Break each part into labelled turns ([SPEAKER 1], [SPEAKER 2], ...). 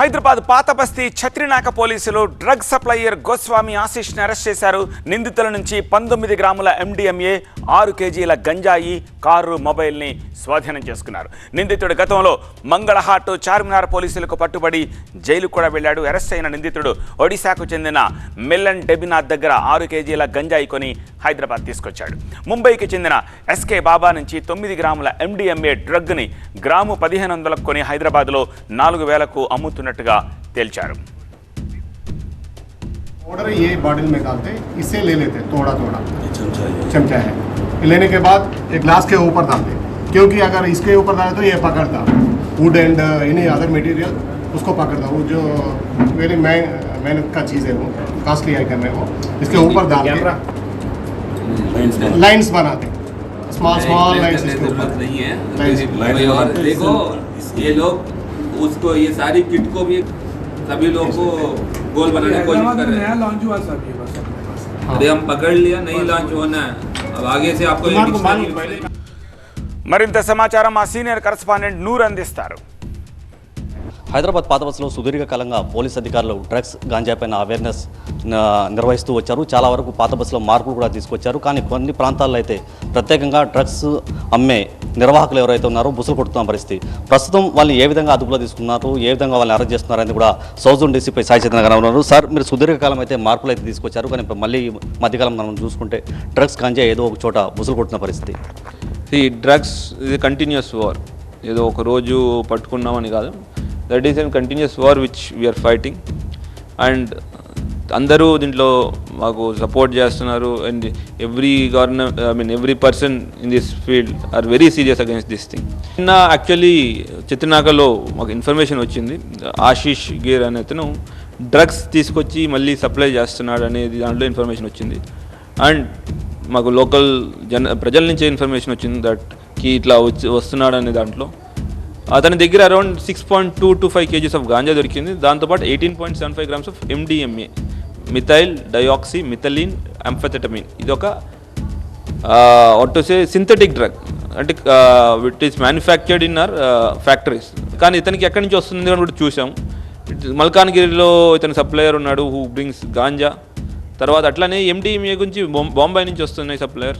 [SPEAKER 1] హైదరాబాద్ పాతబస్తీ ఛత్రినాక పోలీసులు drug supplier Goswami ఆశీష్ని arrest చేశారు. నిందితుల నుంచి పంతొమ్మిది గ్రాముల ఎండిఎంఏ ఆరు కేజీల గంజాయి కారు మొబైల్ని స్వాధీనం చేసుకున్నారు. నిందితుడు గతంలో మంగళహాట్ చార్మినార్ పోలీసులకు పట్టుబడి జైలు కూడా వెళ్ళాడు. అరెస్ట్ అయిన నిందితుడు ఒడిశాకు చెందిన మిల్లన్ డెబినాథ్ దగ్గర ఆరు కేజీల గంజాయి కొని హైదరాబాద్ తీసుకొచ్చాడు ముంబైకి చెందిన ఎస్కే బాబా నుంచి తొమ్మిది గ్రాముల ఎండిఎంఏ డ్రగ్ని గ్రాము పదిహేను వందలకు కొని హైదరాబాద్లో నాలుగు వేలకు అమ్ముతున్నట్టుగా తేల్చారు
[SPEAKER 2] ऑर्डर ये बॉटल में डालते इससे ले लेते थोड़ा थोड़ा
[SPEAKER 3] चमचा है
[SPEAKER 2] चमचा है लेने के बाद एक ग्लास के ऊपर डालते क्योंकि अगर इसके ऊपर डाले तो ये पकड़ता wood and any other material उसको पकड़ता वो जो वेरी मेहनत का चीज़ है वो कॉस्टली आइटम है वो इसके ऊपर डाल के
[SPEAKER 3] लाइन्स में
[SPEAKER 2] लाइन्स बनाते स्मॉल स्मॉल लाइन्स
[SPEAKER 4] करने
[SPEAKER 2] इसके
[SPEAKER 4] जरूरत
[SPEAKER 2] ऊपर
[SPEAKER 4] नहीं है
[SPEAKER 2] लाइन्स
[SPEAKER 3] लाइन
[SPEAKER 4] कोई और
[SPEAKER 3] बनाते हैं,
[SPEAKER 4] देखो
[SPEAKER 3] इससे-
[SPEAKER 4] ये लोग उसको ये सारी किट को भी सभी लोग को गोल बनाने की कोशिश कर रहे
[SPEAKER 5] नया
[SPEAKER 4] हैं
[SPEAKER 5] लॉन्च हुआ सब ये बस अपने पास
[SPEAKER 4] अरे हम पकड़ लिया नहीं लॉन्च होना है अब आगे से आपको ये
[SPEAKER 2] तुम्हारे को
[SPEAKER 4] dictionary-
[SPEAKER 2] मालूम पहले
[SPEAKER 1] మరింత సమాచారం మా సీనియర్ కరస్పాండెంట్ నూర్ అందిస్తారు
[SPEAKER 6] హైదరాబాద్ పాత బస్సులో సుదీర్ఘకాలంగా పోలీస్ అధికారులు డ్రగ్స్ గాంజాపైన అవేర్నెస్ నిర్వహిస్తూ వచ్చారు. చాలా వరకు పాత బస్సులో మార్పులు కూడా తీసుకొచ్చారు. కానీ కొన్ని ప్రాంతాల్లో అయితే ప్రత్యేకంగా డ్రగ్స్ అమ్మే నిర్వాహకులు ఎవరైతే ఉన్నారో బుసలు కొడుతున్న పరిస్థితి. ప్రస్తుతం వాళ్ళని ఏ విధంగా అదుపులో తీసుకున్నారు ఏ విధంగా వాళ్ళని అరెస్ట్ చేస్తున్నారు అనేది కూడా సౌత్ డీసీపై సాయి చంద్ర గారు ఉన్నారు. సార్ మీరు సుదీర్ఘకాలం అయితే మార్పులు అయితే తీసుకొచ్చారు. కానీ ఇప్పుడు మళ్ళీ ఈ మధ్యకాలం మనం చూసుకుంటే డ్రగ్స్ గాంజా ఏదో ఒక చోట బుసలు కొడుతున్న పరిస్థితి.
[SPEAKER 7] ఈ డ్రగ్స్ ఇది కంటిన్యూస్ వార్ ఏదో ఒక రోజు పట్టుకున్నామని కాదు. That is an continuous war which we are fighting and అందరూ దీంట్లో మాకు సపోర్ట్ చేస్తున్నారు. And every government I mean every person in this field are very serious against this thing నిన్న యాక్చువల్లీ చిత్రనాకలో మాకు ఇన్ఫర్మేషన్ వచ్చింది. ఆశీష్ గీర్ అనే అతను డ్రగ్స్ తీసుకొచ్చి మళ్ళీ సప్లై చేస్తున్నాడు అనేది దాంట్లో ఇన్ఫర్మేషన్ వచ్చింది. అండ్ మాకు లోకల్ జన ప్రజల నుంచే ఇన్ఫర్మేషన్ వచ్చింది దట్కి ఇట్లా వచ్చి వస్తున్నాడు అనే దాంట్లో. అతని దగ్గర around six point two two five KGs of ganja దొరికింది. దాంతోపాటు eighteen point seven five grams of MDMA methyl dioxy methylene amphetamine ఇది ఒక సే సింథటిక్ డ్రగ్ అంటే which is manufactured in our factories కానీ ఇతనికి ఎక్కడి నుంచి వస్తుంది అని కూడా చూసాం మల్కాన్గిరిలో ఇతని సప్లయర్ ఉన్నాడు హూ బ్రింగ్స్ గాంజా తర్వాత అట్లానే ఎండిఎంఏ గురించి బాంబాయి నుంచి వస్తున్నాయి supplier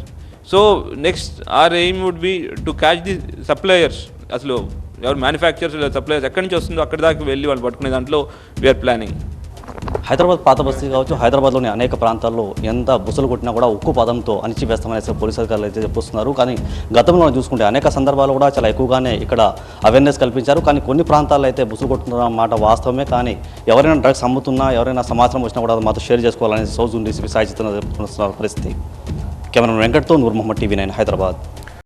[SPEAKER 7] so next our aim would be to catch the suppliers అసలు ఎవరు మ్యానుఫ్యాక్చర్స్ లేదా సప్లయర్స్ ఎక్కడి నుంచి వస్తుందో అక్కడి దాకా వెళ్ళి వాళ్ళు పట్టుకునే దాంట్లో వీఆర్ ప్లానింగ్
[SPEAKER 6] హైదరాబాద్ పాత బస్తీ కావచ్చు హైదరాబాద్లోని అనేక ప్రాంతాల్లో ఎంత బుసలు కొట్టినా కూడా ఉక్కు పదంతో అణిచివేస్తామనేసి పోలీసు అధికారులు అయితే చెప్తున్నారు కానీ గతంలో మనం చూసుకుంటే అనేక సందర్భాలు కూడా చాలా ఎక్కువగానే ఇక్కడ అవేర్నెస్ కల్పించారు. కానీ కొన్ని ప్రాంతాల్లో అయితే బుసలు కొట్టుతున్న మాట వాస్తవమే. కానీ ఎవరైనా డ్రగ్స్ అమ్ముతున్నా ఎవరైనా సమాచారం వచ్చినా కూడా మాతో షేర్ చేసుకోవాలని సౌజన్ డీసీపీ సాయి చిత్రం పరిస్థితి. కెమెరా వెంకట్తో నూర్ మొహమ్మద్ టీవీ నైన్ హైదరాబాద్.